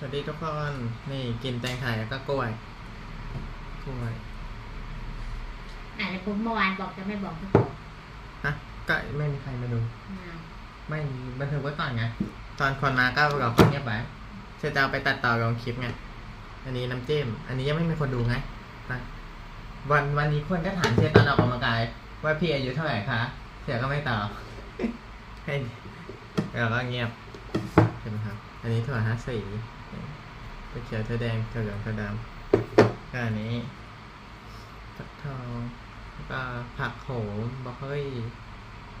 สวัสดีทุกคน นี่กินแตงไทยแล้วก็กล้วย กล้วย อะแล้วผมเมื่อวานบอกจะไม่บอกทุกคนฮะ ก็ไม่มีใครมาดู อ่าไม่มีบันทึกไว้ก่อนไง ตอนคนมาก็เราคนเงียบไปเสร็จจะเอาไปตัดต่อลงคลิปไง อันนี้น้ำจิ้ม อันนี้ยังไม่มีคนดูไงไปวันวันนี้คนก็ถามเชตอนออกกำลังกาย ว่าพี่อายุเท่าไหร่คะ เสียก็ไม่ตอบ ให้เราก็เงียบใช่ไหมครับ อันนี้ถั่วห้าสีถั่ว เขียวถั่วแดงถั่วเหลืองถั่วดำก็อันนี้ฟักทองแล้วก็ผักโขมบรอกโคลี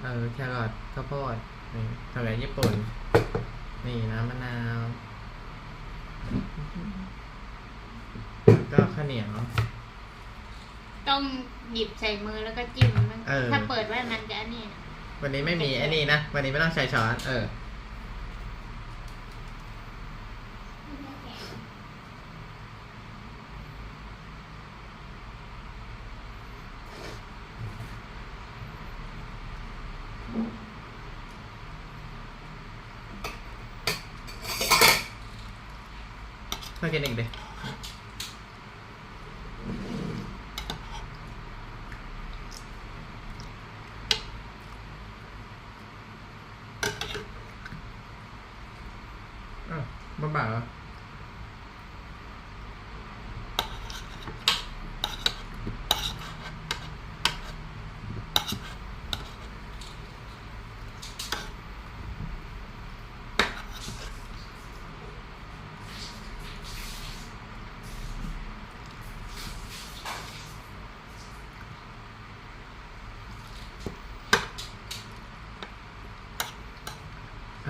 เออแครอทข้าวโพดนี่ถั่วเหลืองญี่ปุ่น นี่น้ำมะนาว ก็ข้าวเหนียว ต้องหยิบใส่มือแล้วก็จิ้มมันเออ ถ้าเปิดไว้มันจะอันนี่นะวันนี้ไม่มีไอ้นี่นะ วันนี้ไม่ต้องใช้ช้อน เออ มากินอีกดิอ้าวบ้าๆเหรอ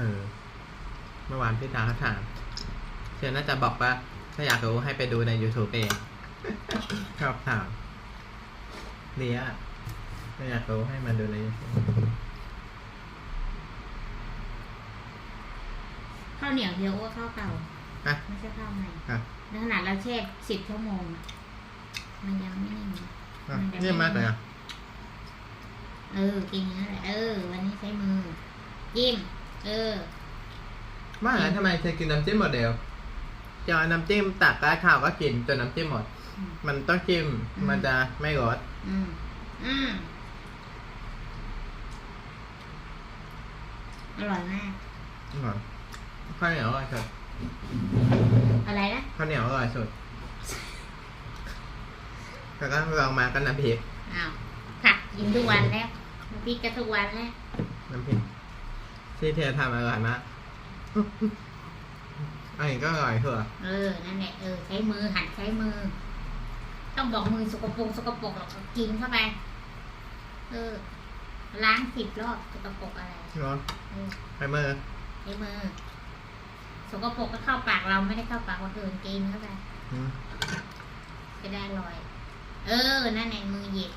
เออ เมื่อวานพี่ตาเขาถามเชื่อน่าจะบอกว่า ถ้าอยากรู้ให้ไปดูใน YouTube เองชอบถามเลียถ้าอยากรู้ให้มาดูใน YouTube ข้าวเหนียวเยอะกว่าข้าวเก่าอะ ไม่ใช่ข้าวใหม่อะ ในขนาดเราแช่สิบชั่วโมงอะมันยังไม่นิ่มเลยอะมันจะเยี่ยมมากเลยอะเออกินอย่างนั้นแหละเออ วันนี้ใช้มือจิ้มเออ ว่าแล้วทำไมเธอกินน้ำจิ้มหมดเดียวจะเอาน้ำจิ้มตักได้ข้าวก็กินจนน้ำจิ้มหมด อืม มันต้องจิ้มอืม มันจะไม่รสอืม อืม อร่อยมากหรอข้าวเหนียวอร่อยสุดอะไรนะ ข้าวเหนียวอร่อยสุดแล้วก็ลองมาก็น้ำพริกอ้าว ผักกินทุกวันแล้วน้ำพริกก็ทุกวันแล้วน้ำพริกที่เธอทำอร่อยมาก อันนี้ก็อร่อยเถอะเออ นั่นแหละ เออ ใช้มือหัดใช้มือ ต้องบอกมือสกปรกสกปรกหรอกกินเข้าไป เออ ล้างสิบรอบสกปรกอะไรเนาะเออไปมือใช้มือ สกปรกก็เข้าปากเราไม่ได้เข้าปากคนอื่นกินเข้าไปอืมจะได้อร่อย เออ นั่นแหละมือหยิบ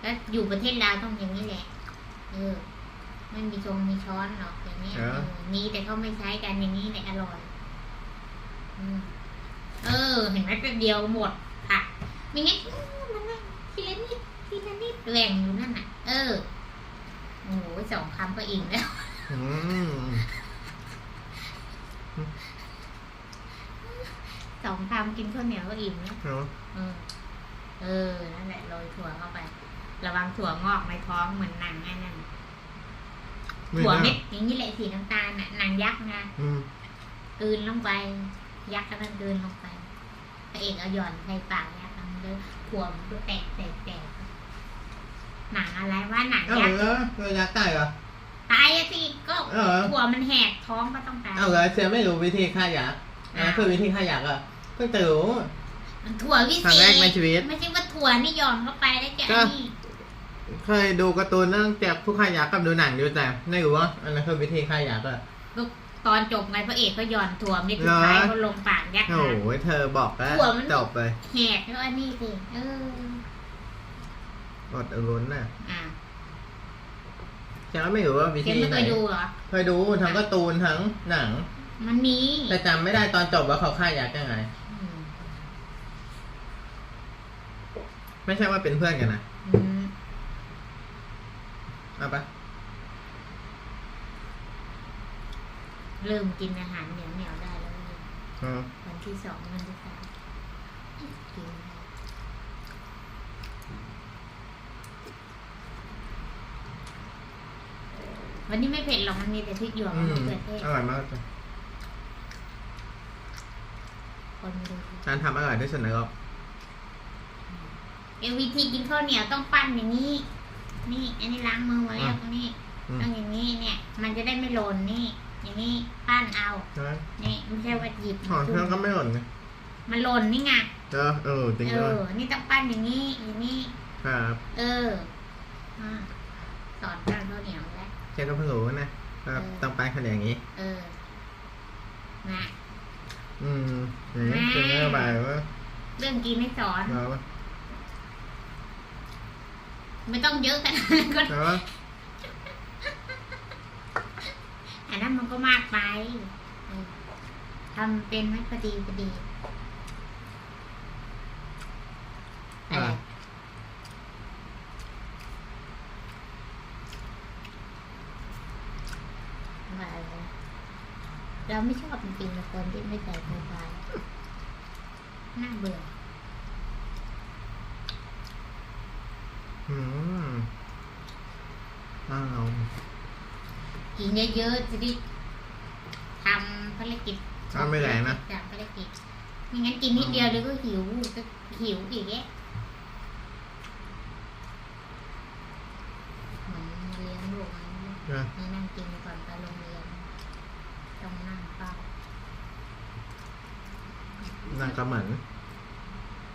แล้วอยู่ประเทศลาวต้องอย่างนี้แหละ เออ ไม่มีชงมีช้อนหรอกอย่างนี้ยเออ มีแต่เขาไม่ใช้กันอย่างนี้แหละอร่อยอืมเออ เห็นไหมแป๊บเดียวหมดผักมีงั้นเออมันนั่งทีละนิดทีละนิดแหว่งอยู่นั่นน่ะ เออโอ้โหสองคำก็อิ่มแล้ว อืมสองคำกินข้าวเหนียวก็อิ่มแล้ว เนาะเออเออ นั่นแหละโรยถั่วเข้าไป ระวังถั่วงอกในท้องเหมือนหนังไอ้นั่นไม่ ถั่วน่าเม็ดอย่างนี้แหละสีน้ำตาลน่ะหนังยักษ์นะอืมกลืนลงไป ยักษ์ก็ต้องกลืนลงไปพระเอกเอาหย่อนใส่ปากยักษ์มันเลยถั่วมันก็แตกแตกแตกหนังอะไรว่าหนังเอายักษ์เหรอเรายักษ์ตายเหรอตายอะสิก็เอาเหรอถั่วมันแหกท้องก็ต้องตายเอาเหรอเสียไม่รู้วิธีฆ่ายักษ์อันนั้นคือวิธีฆ่ายักษ์อะเพิ่งจะรู้มันถั่ววิครั้เศงแรษกในชีวิตไม่ใช่ว่าถั่วนี่หย่อนเข้าไปแล้วจะก็อันนี้ เคยดูการ์ตูนเรื่องเจ็บผู้ฆ่ายักษ์กับดูหนังอยู่แต่ไม่รู้ว่าอันนั้นคือวิธีฆ่ายักษ์อะตอนจบไงพระเอกก็หย่อนถั่วเม็ดสุเหรดอท้ายเขาลงปากยักษ์โอ้นะโหเธอบอกแล้วหัวมันจบเลยแหกแล้วอันนี้สิเอออดลุ้นน่ะอะฉันก็ไม่รู้ว่าวิเจธีมไม่ไหเคนยดูเหรอเคยดูทั้งการ์ตูนทั้งหนัง มันมีแต่จำไม่ได้ตอนจบว่าเขาฆ่ายักษ์ยังไงอืมไม่ใช่ว่าเป็นเพื่อนกันนะอืม เอาปะเริ่มกินอาหารเหนียวเหนียวๆได้แล้วเว้ยอืมวันที่สองวันที่สามกินวันนี้ไม่เผ็ดหรอกมันมีแต่พริกหยวกอืกับมมะเขือเทศอร่อยมากจ้ะคนดูร้านทำอร่อยที่สุดในโลกเอวิธีกินข้าวเหนียวต้องปั้นอย่างนี้ นี่ อันนี้ล้างมือมาแล้วนี่อืมต้องอย่างนี้เนี่ย มันจะได้ไม่หล่นนี่ อย่างนี้ปั้นเอาใช่ไหมนี่ไม่ใช่ว่าหยิบของเครื่องก็ไม่หล่นไงมันหล่นนี่ไงเออเออจริงเอด้วยอนี่ต้องปั้นอย่างนี้อย่างนี้ครับเอออ่าสอนปั้นข้าวเหนียวแล้วแค่ก็เพิ่งรู้นะว่าต้องไปขนาดอย่างนี้ เออนะอืมอย่างนี้จริงก็ไปว่าเรื่องกินไม่สอนเราว่า ไม่ต้องเยอะขนาดนั้นก็เราว่าอันนั้นมันก็มากไปเออทำเป็นไหมพอดีพอดีอะไรว่าอะไรนะเราไม่ชอบจริงๆนะคนที่ไม่ใส่ไฟฟ้าน่าเบื่อ อืมอ้าว กินเยอะๆจะได้ทำภารกิจอ้าวไม่แรงนะ จากภารกิจไม่งั้นกินนิดเดียวเดี๋ยวก็หิวก็หิวอีกแยะเหมือนเลี้ยงลูกมันเออให้นั่งกินก่อนไปโรงเรียนต้องนั่งเฝ้านั่งก็เหมือน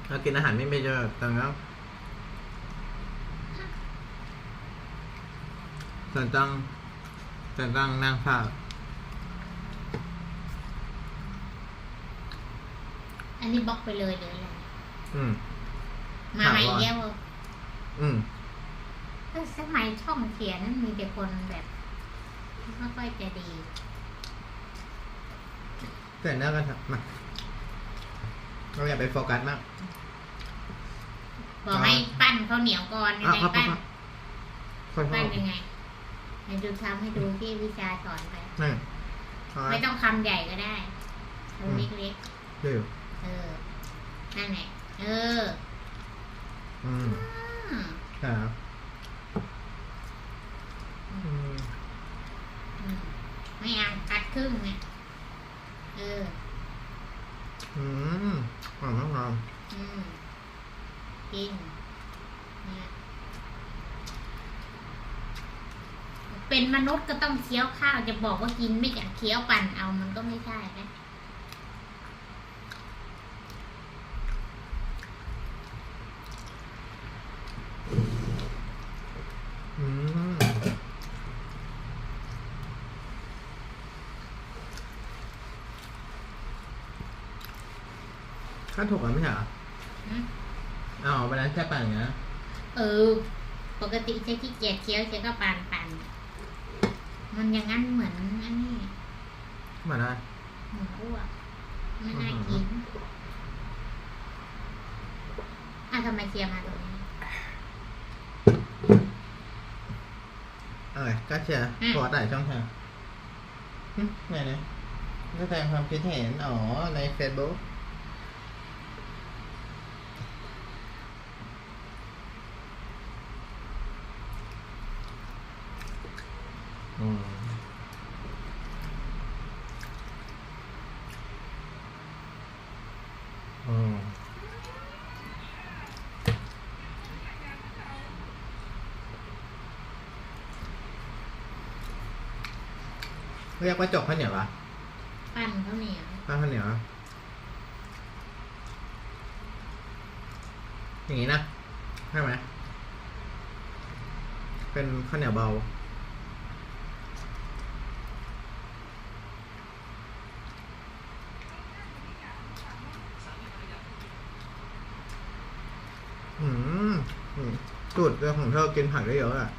เรากินอาหารไม่เป็นประโยชน์แต่แล้วส่วนต้อง ส่วนต้องนั่งเฝ้าอันนี้บล็อกไปเลยเดี๋ยวอะไรอืม มาใหม่อีกแล้วอืมเออสมัยช่องเขียนนั้นมีแต่คนแบบไม่ค่อยจะดี เกิดหน้ากันเถอะมาเราอย่าไปโฟกัสมาก บอกให้ปั้นข้าวเหนียวก่อนยังอ้าวไงครับปั้นค่อยปั้นยังไง ให้ดูทำให้ดูที่วิชาสอนไปๆนั่งเอาไม่ไว้ต้องคำใหญ่ก็ได้เอาเล็กเดี๋ยวๆ เออ นั่นแหละ เอออืมอืมครับอืมอืมไม่เอากัดครึ่งเนี่ยเออ อืมหอมมากอืม กินเนี่ย เป็นมนุษย์ก็ต้องเคี้ยวข้าวจะบอกว่ากินไม่อยากเคี้ยวปั่นเอามันก็ไม่ใช่นะอืมข้าวถูกแล้วไม่ใช่เหรออืมอ๋อวันนั้นแค่ปั่นอย่างเงี้ยเออ ปกติจะขี้เกียจเคี้ยวจะก็ปั่นปั่น มันอย่างนั้นเหมือนอันนี้เหมือนอะไรเหมือนอ้วกไม่น่ากินอะทำไมเชียร์มาตรงนี้เอะไรก็เชียร์อืมโพสต์หลายช่องทางหึไหนเนี่ยแสดงความคิดเห็น อ๋อ ใน Facebook อืมอืม เรียกว่าจกข้าวเหนียวปะปั้นข้าวเหนียวข้าวเหนียวอย่างนี้นะใช่ไหมเป็นข้าวเหนียวเบา อืมอืมสูตรเรื่องของเธอกินผักได้เยอะอะ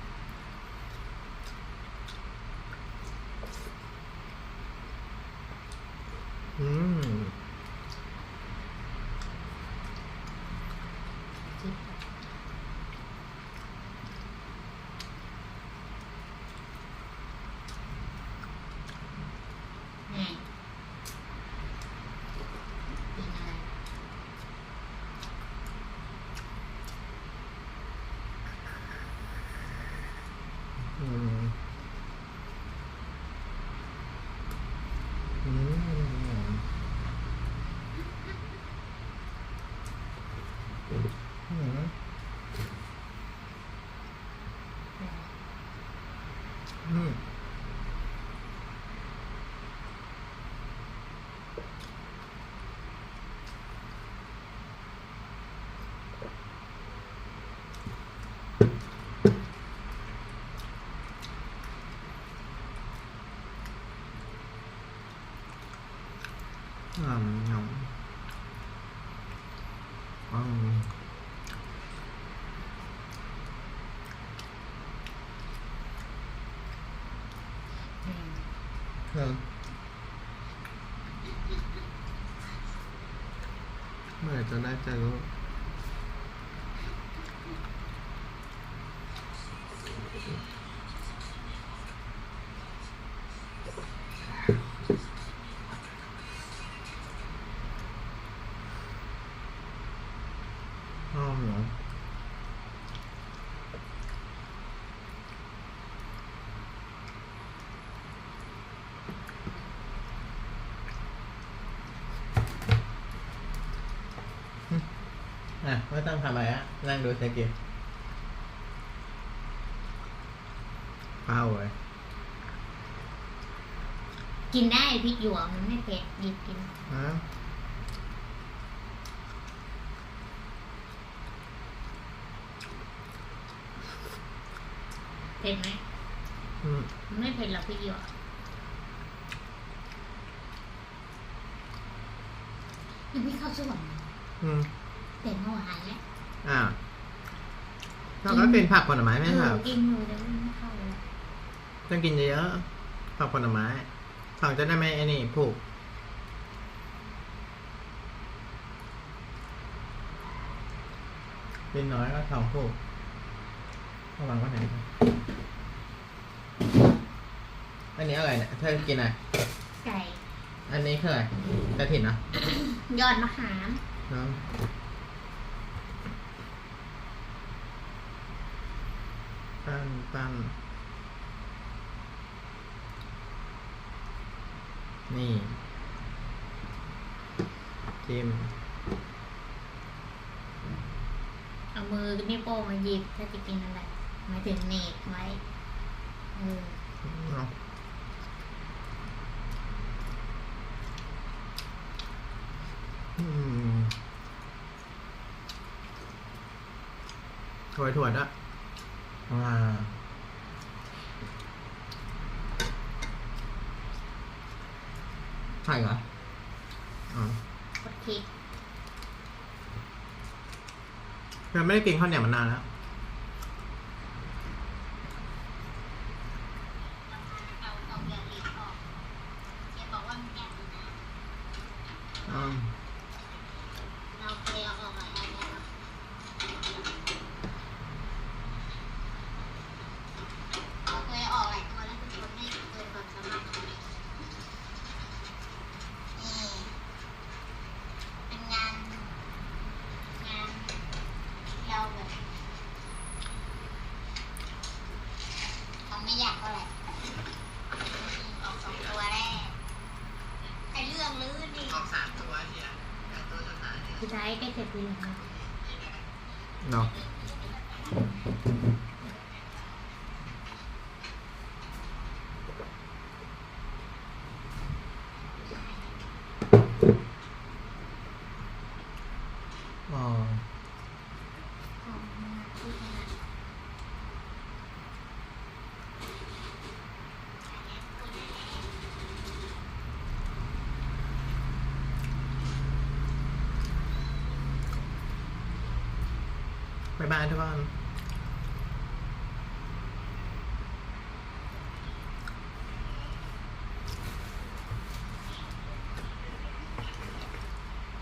Mm-hmm. เมื่อไหร่จะได้จะรู้อ้อมเหรอ อะไม่ต้องทำอะไรอะนั่งดูสกิลเป้าเลยกินได้พริกหยวกมันไม่เผ็ดหยิบกิน ฮะเผ็ดไหมอืมมันไม่เผ็ดหรอกพริกหยวกยังไม่เข้าส่วน อืม แต่เมื่อวานแล้วอ่าเราก็กินผักผลไม้ไหมครับเออกินอยู่แต่มันไม่เข้าเลยต้องกินเยอะๆผักผลไม้ผักจะได้ไม่ไอ้นี่ผูกกินน้อยก็ท้องผูกระวังก็ไหนครับอันนี้อะไรเนี่ยเธอกินอะไรไก่อันนี้คืออะไรกระถิ่นเนอะยอดมะขามเนาะ ปั้นปั้นนี่จิ้มเอามือนิ้วโป้งมาหยิบถ้าจะกินอะไรหมายถึงเนกไว้เออเนาะอืมถวยถวยอะว้า ใช่เหรออ๋อกดคลิกยังไม่ได้กินข้าวเหนียวมานานแล้ว เอาเอายาเล็กออกแกบอกว่ามันแอบอยู่นะ อืม เราเคยเอาออกหลายอันแล้วเนอะเราเคยเอาออกหลายตัวแล้วทุกคนไม่เกินความสามารถของเรานี่เป็นงาน งานเราแบบทำไม่ยากเท่าไหร่ออกสองตัวแรกไอเรื่องลื้อนี่ ออกสามตัวเชียแต่ตัวสุด ท้ายเ Bye bye,